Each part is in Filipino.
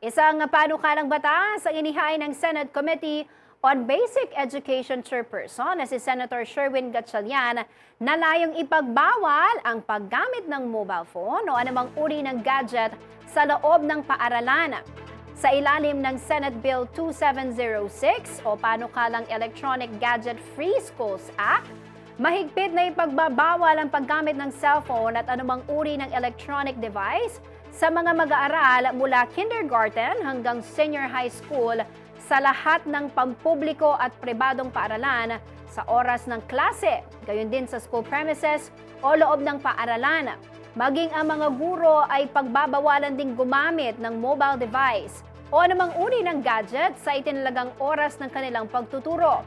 Isang panukalang batas ang inihain ng Senate Committee on Basic Education Chairperson na si Senator Sherwin Gatchalian na layong ipagbawal ang paggamit ng mobile phone o anumang uri ng gadget sa loob ng paaralan. Sa ilalim ng Senate Bill 2706 o Panukalang Electronic Gadget Free Schools Act, Mahigpit na ipagbabawal ang paggamit ng cellphone at anumang uri ng electronic device sa mga mag-aaral mula kindergarten hanggang senior high school sa lahat ng pampubliko at pribadong paaralan sa oras ng klase, gayon din sa school premises o loob ng paaralan. Maging ang mga guro ay pagbabawalan ding gumamit ng mobile device o anumang uri ng gadget sa itinalagang oras ng kanilang pagtuturo.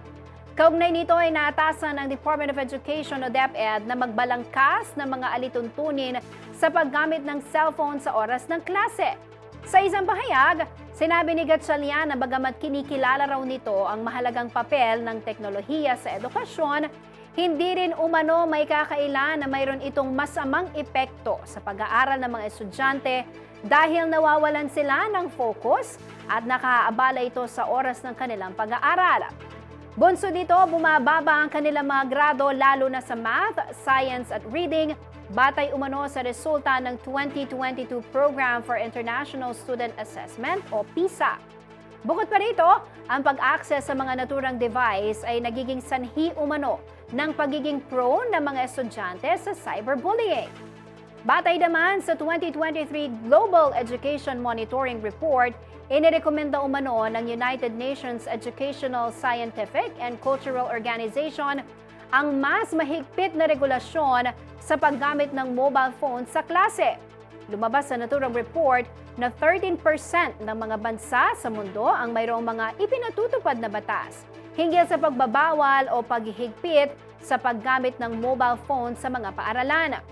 Kaugnay nito ay naatasan ng Department of Education o DepEd na magbalangkas ng mga alituntunin sa paggamit ng cellphone sa oras ng klase. Sa isang pahayag, sinabi ni Gatchalian na bagamat kinikilala raw nito ang mahalagang papel ng teknolohiya sa edukasyon, hindi rin umano may kakailan na mayroon itong masamang epekto sa pag-aaral ng mga estudyante dahil nawawalan sila ng focus at nakaaabala ito sa oras ng kanilang pag-aaral. Bunso dito, bumababa ang kanilang mga grado lalo na sa math, science at reading, batay umano sa resulta ng 2022 Program for International Student Assessment o PISA. Bukod pa rito, ang pag-access sa mga naturang device ay nagiging sanhi umano ng pagiging prone ng mga estudyante sa cyberbullying. Batay naman sa 2023 Global Education Monitoring Report, inirekomenda umano ng United Nations Educational, Scientific and Cultural Organization ang mas mahigpit na regulasyon sa paggamit ng mobile phone sa klase. Lumabas sa naturang report na 13% ng mga bansa sa mundo ang mayroong mga ipinatutupad na batas hinggil sa pagbabawal o paghihigpit sa paggamit ng mobile phone sa mga paaralan.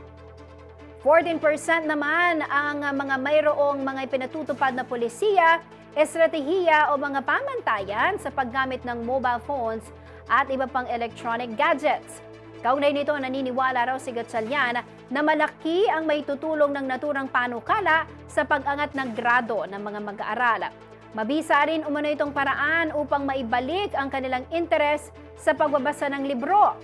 14% naman ang mga mayroong mga ipinatutupad na polisiya, estratehiya o mga pamantayan sa paggamit ng mobile phones at iba pang electronic gadgets. Kaugnay nito, naniniwala raw si Gatchalian na malaki ang may tutulong ng naturang panukala sa pag-angat ng grado ng mga mag-aaral. Mabisa rin umano itong paraan upang maibalik ang kanilang interes sa pagbabasa ng libro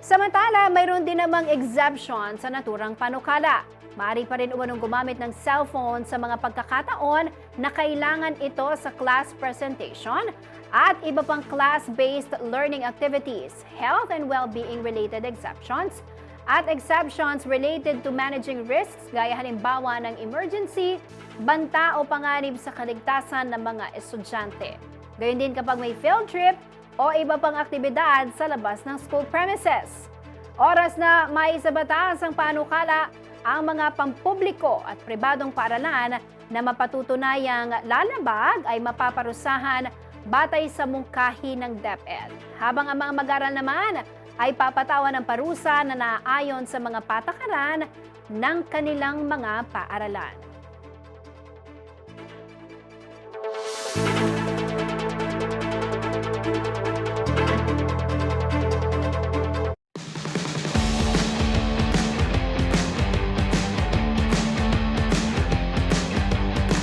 Samantala, mayroon din namang exemption sa naturang panukala. Maaari pa rin umanong gumamit ng cellphone sa mga pagkakataon na kailangan ito sa class presentation at iba pang class-based learning activities, health and well-being related exceptions, at exceptions related to managing risks gaya halimbawa ng emergency, banta o panganib sa kaligtasan ng mga estudyante. Gayun din kapag may field trip o iba pang aktibidad sa labas ng school premises. Oras na may sa batas ang panukala ang mga pampubliko at pribadong paaralan na mapatutunayang lalabag ay mapaparusahan batay sa mungkahi ng DepEd. Habang ang mga mag-aral naman ay papatawan ng parusa na naayon sa mga patakaran ng kanilang mga paaralan.